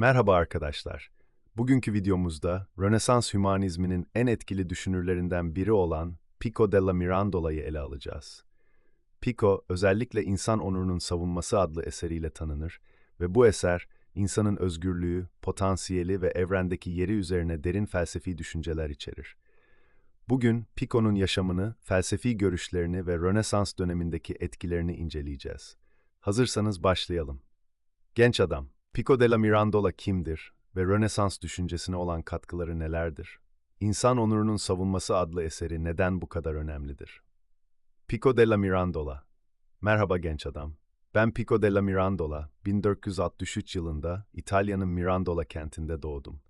Merhaba arkadaşlar. Bugünkü videomuzda Rönesans hümanizminin en etkili düşünürlerinden biri olan Pico della Mirandola'yı ele alacağız. Pico, özellikle insan onurunun savunması adlı eseriyle tanınır ve bu eser, insanın özgürlüğü, potansiyeli ve evrendeki yeri üzerine derin felsefi düşünceler içerir. Bugün Pico'nun yaşamını, felsefi görüşlerini ve Rönesans dönemindeki etkilerini inceleyeceğiz. Hazırsanız başlayalım. Genç adam, Pico della Mirandola kimdir ve Rönesans düşüncesine olan katkıları nelerdir? İnsan onurunun savunması adlı eseri neden bu kadar önemlidir? Pico della Mirandola Merhaba genç adam. Ben Pico della Mirandola, 1463 yılında İtalya'nın Mirandola kentinde doğdum.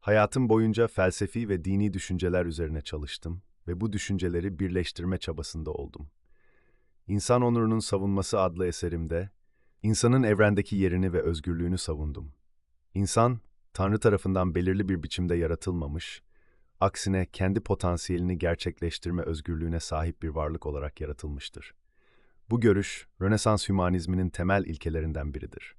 Hayatım boyunca felsefi ve dini düşünceler üzerine çalıştım ve bu düşünceleri birleştirme çabasında oldum. İnsan Onurunun Savunması adlı eserimde, insanın evrendeki yerini ve özgürlüğünü savundum. İnsan, Tanrı tarafından belirli bir biçimde yaratılmamış, aksine kendi potansiyelini gerçekleştirme özgürlüğüne sahip bir varlık olarak yaratılmıştır. Bu görüş, Rönesans hümanizminin temel ilkelerinden biridir.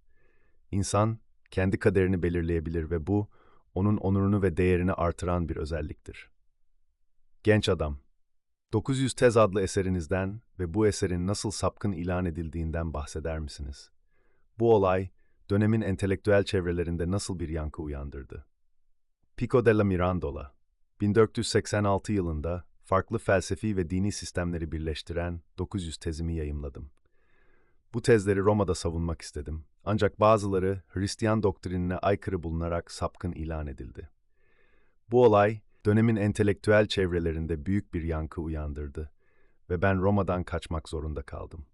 İnsan, kendi kaderini belirleyebilir ve bu, onun onurunu ve değerini artıran bir özelliktir. Genç adam, 900 Tez adlı eserinizden ve bu eserin nasıl sapkın ilan edildiğinden bahseder misiniz? Bu olay, dönemin entelektüel çevrelerinde nasıl bir yankı uyandırdı? Pico della Mirandola, 1486 yılında farklı felsefi ve dini sistemleri birleştiren 900 tezimi yayımladım. Bu tezleri Roma'da savunmak istedim. Ancak bazıları Hristiyan doktrinine aykırı bulunarak sapkın ilan edildi. Bu olay, dönemin entelektüel çevrelerinde büyük bir yankı uyandırdı ve ben Roma'dan kaçmak zorunda kaldım.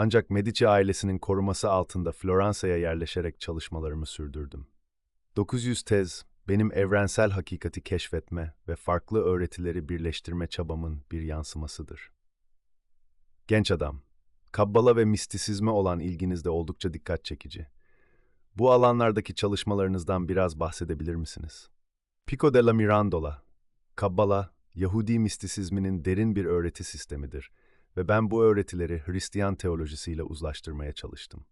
Ancak Medici ailesinin koruması altında Floransa'ya yerleşerek çalışmalarımı sürdürdüm. 900 tez, benim evrensel hakikati keşfetme ve farklı öğretileri birleştirme çabamın bir yansımasıdır. Genç adam, Kabbala ve mistisizme olan ilginiz de oldukça dikkat çekici. Bu alanlardaki çalışmalarınızdan biraz bahsedebilir misiniz? Pico della Mirandola, Kabbala, Yahudi mistisizminin derin bir öğreti sistemidir ve ben bu öğretileri Hristiyan teolojisiyle uzlaştırmaya çalıştım.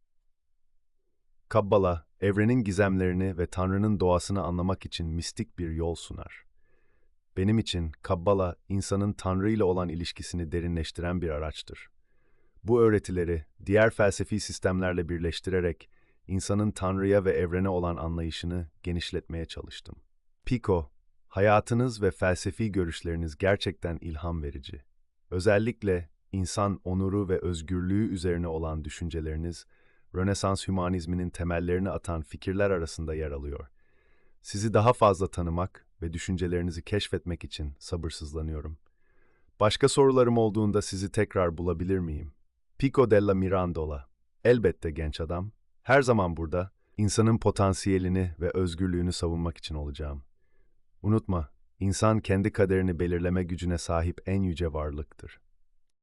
Kabbala, evrenin gizemlerini ve Tanrı'nın doğasını anlamak için mistik bir yol sunar. Benim için Kabbala, insanın Tanrı ile olan ilişkisini derinleştiren bir araçtır. Bu öğretileri diğer felsefi sistemlerle birleştirerek insanın Tanrı'ya ve evrene olan anlayışını genişletmeye çalıştım. Pico, hayatınız ve felsefi görüşleriniz gerçekten ilham verici. Özellikle insan onuru ve özgürlüğü üzerine olan düşünceleriniz, Rönesans hümanizminin temellerini atan fikirler arasında yer alıyor. Sizi daha fazla tanımak ve düşüncelerinizi keşfetmek için sabırsızlanıyorum. Başka sorularım olduğunda sizi tekrar bulabilir miyim? Pico della Mirandola. Elbette genç adam. Her zaman burada, insanın potansiyelini ve özgürlüğünü savunmak için olacağım. Unutma, insan kendi kaderini belirleme gücüne sahip en yüce varlıktır.